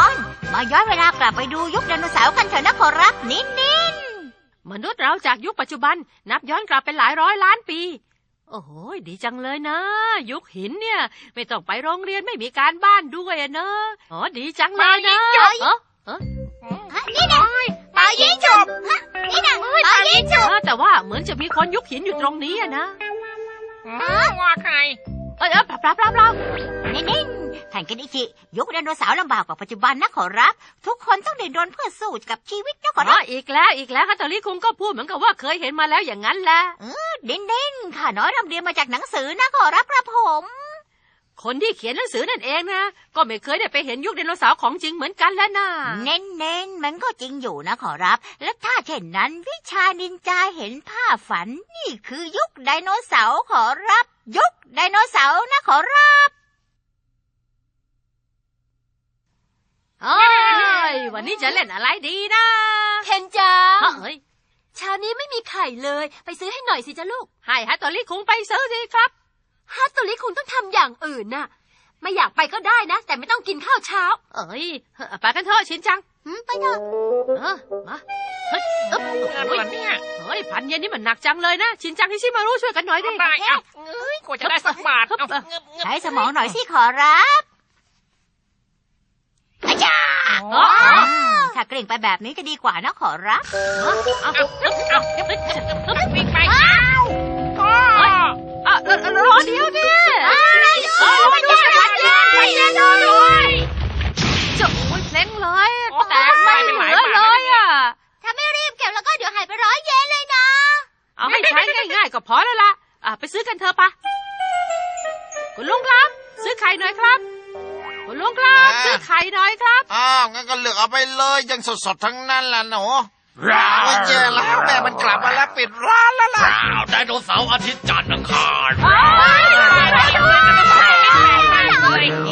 อนมาย้อนเวลากลับไปดูยุคไดโนเสาร์กันเถอะนะขอรับนินนินมนุษย์เราจากยุคปัจจุบันนับย้อนกลับเป็นหลายร้อยล้านปี โอ้โหดีจังเลยนะ ยุคหินเนี่ย ไม่ต้องไปโรงเรียนไม่มีการบ้านด้วยอะเนอะอ๋อดีจังเลยนะเออฮะนี่นะเป่ายิงฉุบฮะนี่นะเป่ายิงฉุบเออแต่ว่าเหมือนจะมีคนยุคหินอยู่ตรงนี้อะนะว่าใครเอยเอยปรับปรับปรับเรานินนินท่านเคนอิจิยุคไดโนเสาร์ลำบากกว่าปัจจุบันนะขอรับ ทุกคนต้องเดินรนเพื่อสู้กับชีวิตนะขออ๋รัอบอีกแล้วอีกแล้วฮัตเตอรี่คุงก็พูดเหมือนกับว่าเคยเห็นมาแล้วอย่างนั้นแหละนินนินข้าน้อยรำเรียนมาจากหนังสือนะขอรับกระผม คนที่เขียนหนังสือนั่นเองนะ ก็ไม่เคยได้ไปเห็นยุคไดโนเสาร์ของจริงเหมือนกันแล้วนะเน้นเน้นๆมันก็จริงอยู่นะขอรับ และถ้าเช่นนั้นวิชานินจาเห็นภาพฝัน นี่คือยุคไดโนเสาร์ขอรับ ยุคไดโนเสาร์นะขอรับเอ้ยวันนี้จะเล่นอะไรดีนะเคนจังเฮ้ยเช้านี้ไม่มีไข่เลย ไปซื้อให้หน่อยสิจ้ะลูก ให้ฮัตเตอรี่คุงไปซื้อสิครับฮัตโตริคงต้องทำอย่างอื่นน่ะ ไม่อยากไปก็ได้นะ แต่ไม่ต้องกินข้าวเช้า เอ้ยไปกันเถอะชินจังไปเถอะเออมา เฮ้ยเอ๊บเงินโอ้ยวันเนี่ยเฮ้ยพันเย็นนี่มันหนักจังเลยนะ ชินจังที่ชิมารู้ช่วยกันหน่อยดิได้เอ้าเอ้ยกว่าจะได้สักบาทเอาเงิบเงิบใช้สมองหน่อยสิขอรับอาจารย์อ๋อถ้าเกรงไปแบบนี้จะดีกว่านะขอรับเอาเอาเอาเอาวิ่งไปก็อะรอรอเดี๋ยวดิอะไรอยู่เออมาดูพันเย็นไปเย็นด้วยจะโอ้ยเพลงเลยแตกไม่เหลือเลยอะถ้า ไม่รีบเก็บแล้วก็เดี๋ยวหายไปร้อยเยนเลยนะ เอาให้ใช้ง่ายๆก็พอแล้วล่ะอะไปซื้อกันเถอะปะคุณลุงครับ ซื้อไข่หน่อยครับ คุณลุงครับซื้อไข่หน่อยครับ อ้าวงั้นก็เลือกเอาไปเลยยังสดๆทั้งนั้นแหละหนูโอ้ยแย่แล้วแม่มันกลับมาแล้วปิดร้านแล้วล่ะ ไดโนเสาร์อาทิตย์จันทร์อังคารเน้นเน้น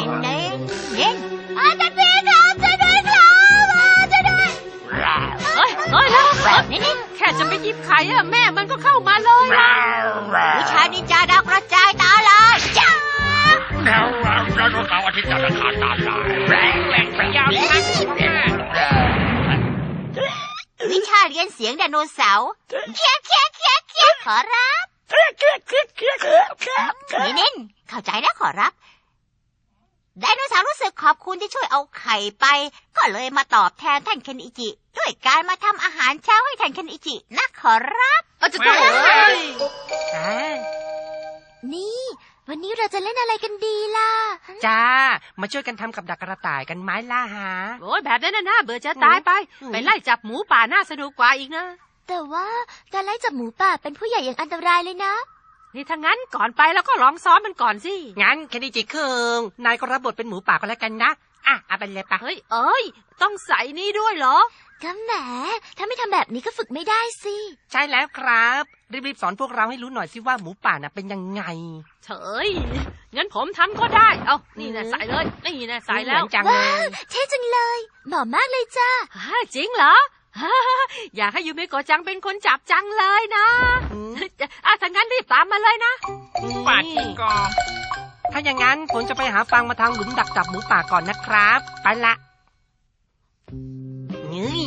น้นเน้นแค่จะไปหยิบไข่อะแม่มันก็เข้ามาเลยอะวิชานินจาดาวกระจายตาลายจ้าแล้วไดโนเสาร์อาทิตย์จันทร์อังคารตามได้แรงแรงยาวนักวิชาเรียนเสียงไดโนเสาร์เคียเคียเคียเคียขอรับเน้นเน้นเข้าใจแล้วขอรับ ไดโนเสาร์รู้สึกขอบคุณที่ช่วยเอาไข่ไป ก็เลยมาตอบแทนท่านเคนอิจิ ด้วยการมาทำอาหารเช้าให้ท่านเคนอิจินะขอรับเอาจะต้องเฮ้ยอ่านี่ วันนี้เราจะเล่นอะไรกันดีล่ะ จ้า มาช่วยกันทำกับดักกระต่ายกันไหม้ล่าหา โอ้ยแบบนั้นน่ะน่าเบื่อจะตายไป ไปไล่จับหมูป่าน่าสนุกกว่าอีกนะ แต่ว่าการไล่จับหมูป่าเป็นผู้ใหญ่อย่างอันตรายเลยนะ นี่ถ้างั้นก่อนไปแล้วก็ลองซ้อมมันก่อนสิ งั้นแคนดิจิคิงนายก็รับบทเป็นหมูป่าก็แล้วกันนะ อะเอาไปเลยปะเฮ้ยเอ้ย ต้องใส่นี่ด้วยเหรอ ก็แหม ถ้าไม่ทำแบบนี้ก็ฝึกไม่ได้สิ ใช่แล้วครับ รีบๆสอนพวกเราให้รู้หน่อยสิว่าหมูป่าน่ะเป็นยังไง เฉยงั้นผมทำก็ได้ เอานี่นะใส่เลย นี่นะใส่แล้วเหมือนจังเลย เท่จังเลยเหมาะมากเลยจ้า ฮ่าจริงเหรอฮ่า อยากให้ยูเมโกะจังเป็นคนจับจังเลยนะอืมอะถ้างั้นรีบตามมาเลยนะบาดจิงกอถ้าอย่างนั้นผมจะไปหาฟังมาทางหลุมดักจับหมูป่าก่อนนะครับ ไปละนี่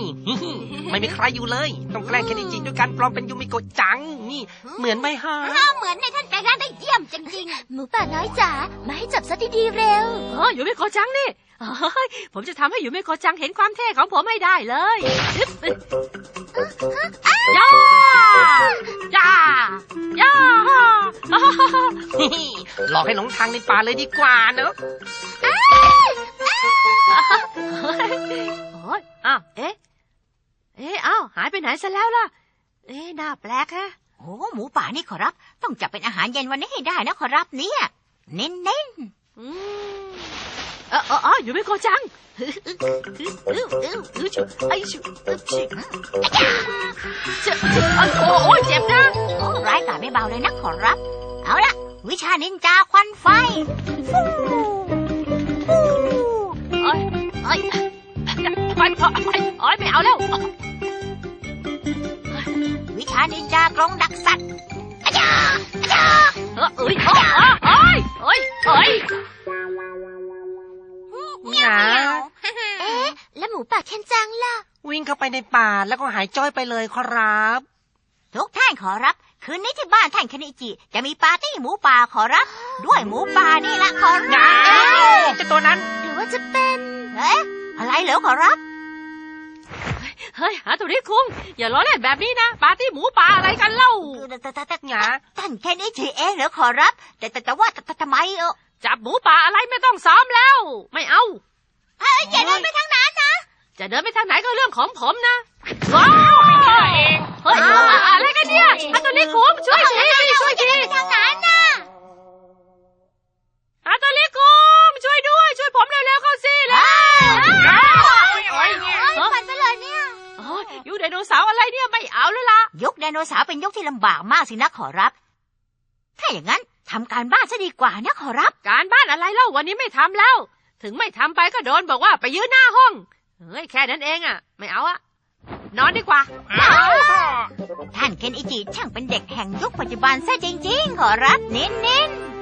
ไม่มีใครอยู่เลย ต้องแกล้งแคนดิจิด้วยการปลอมเป็นยูมิโกะจัง นี่ เหมือนไหมฮะเหมือนในท่านแปลงร่างได้เยี่ยมจริงหมูป่าน้อยจ๋ามาให้จับซะดีๆเร็วเออยูเมโกะจังนี่เฮ้ย ผมจะทำให้ยูเมโกะจังเห็นความเท่ของผมให้ได้เลยอึ๊บย่าย่าย่าหลอกให้หลงทางในป่าเลยดีกว่าเนอะโอ้ยอ้าวเอ๊ะ เอ๊ะอ้าวหายไปไหนซะแล้วล่ะ เอ๊ะน่าแปลกฮะๆโอ้หมูป่านี่ขอรับ ต้องจับเป็นอาหารเย็นวันนี้ให้ได้นะขอรับเนี่ย เน้นเน้นอืมเออเออเอออยู่ไม่โกจังอื้ออื้ออื้ออื้ออื้อชุไอ้ชุอื้อชุเจ็บเจ็บโอ้ยเจ็บนะโอ้ร้ายกาจไม่เบาเลยนะขอรับ เอาละวิชานินจาควันไฟฟูฟูเอ้ยเอ้ยไปไปไปเอ้ยไม่เอาแล้ว วิชานินจากรงดักสัตว์อาจารย์อาจารย์เออเอ้ยเอ้ยเอ้ย เอ้ยเอ้ยนะเอ๊หมูป่าเคนจังล่ะ วิ่งเข้าไปในป่าแล้วก็หายจ้อยไปเลยครับ ทุกท่านขอรับ คืนนี้ที่บ้านท่านคณิจิ จะมีปาร์ตี้หมูป่าขอรับ ด้วยหมูป่านี่ละขอรับงาเจะตัวนั้น หรือว่าจะเป็นเอ๊ะอะไรเหรอขอรับเฮ้ยหาตัวนี้คุงอย่าล้อเล่นแบบนี้นะ ปาร์ตี้หมูป่าอะไรกันเล่าแต่แต่แต่แต่หงาท่านแค่นี้เฉยเองเหรอขอรับ แต่แต่แต่ว่าแต่แต่ทำไมเออจับหมูป่าอะไรไม่ต้องซ้อมแล้ว ไม่เอา เอ้ยอย่าเดินไปทางนั้นนะ จะเดินไปทางไหนก็เรื่องของผมนะ ว้าวเฮ้ยอะอะไรกันเนี่ยหาตัวนี้คุงช่วยทีช่วยทีไปทางนั้นนะหาตัวนี้คุงช่วยด้วย ช่วยผมเร็วๆเข้าสิแล้วไปไปเลยเนี่ยโอ้ยยูไดโนเสาร์อะไรเนี่ยไม่เอาแล้วล่ะ ยุคไดโนเสาร์เป็นยุคที่ลำบากมากสินะขอรับ ถ้าอย่างนั้นทำการบ้านซะดีกว่านะขอรับ การบ้านอะไรเล่าวันนี้ไม่ทำแล้ว ถึงไม่ทำไปก็โดนบอกว่าไปยืนหน้าห้อง เฮ้ย แค่นั้นเองอะไม่เอาอะนอนดีกว่า ท่านเคนอิจิช่างเป็นเด็กแห่งยุคปัจจุบันซะจริง ๆ ขอรับเน้นๆ